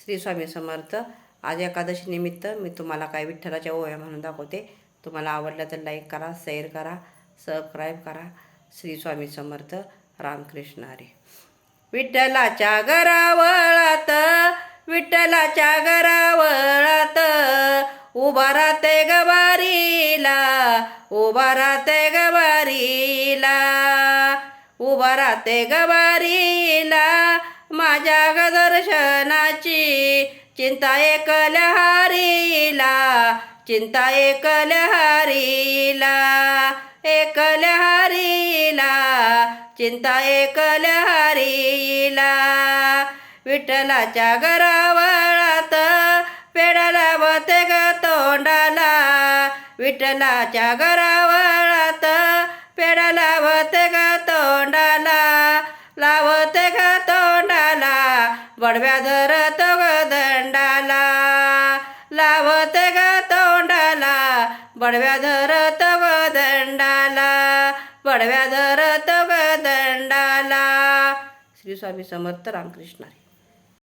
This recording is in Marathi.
श्री स्वामी समर्थ. आज एकादशी निमित्त मी तुम्हाला काय विठ्ठलाच्या ओव्या म्हणून दाखवते. तुम्हाला आवडलं तर लाईक करा शेअर करा सबस्क्राईब करा. श्री स्वामी समर्थ रामकृष्ण हरे. विठ्ठलाच्या घरावळात विठ्ठलाच्या घरावळात उभा राहते गवारीला उभा राहते गवारीला उभा राहते गवारीला माझ्या गदर्शनाची चिंता एकल्या हारीला चिंता एकल्या हारीला एकल्या हारीला चिंता एकल्या हारीला विठ्ठलाच्या घरावळात पेढा लावते ग तोंडाला विठ्ठलाच्या घरावळात पेढा लावते ग तोंडाला लावते बडव्या धरत ग दंडाला लावते ग तोंडाला. बडव्या धरतो ग दंडाला बडव्या धरतो ग दंडाला. श्री स्वामी समर्थ रामकृष्ण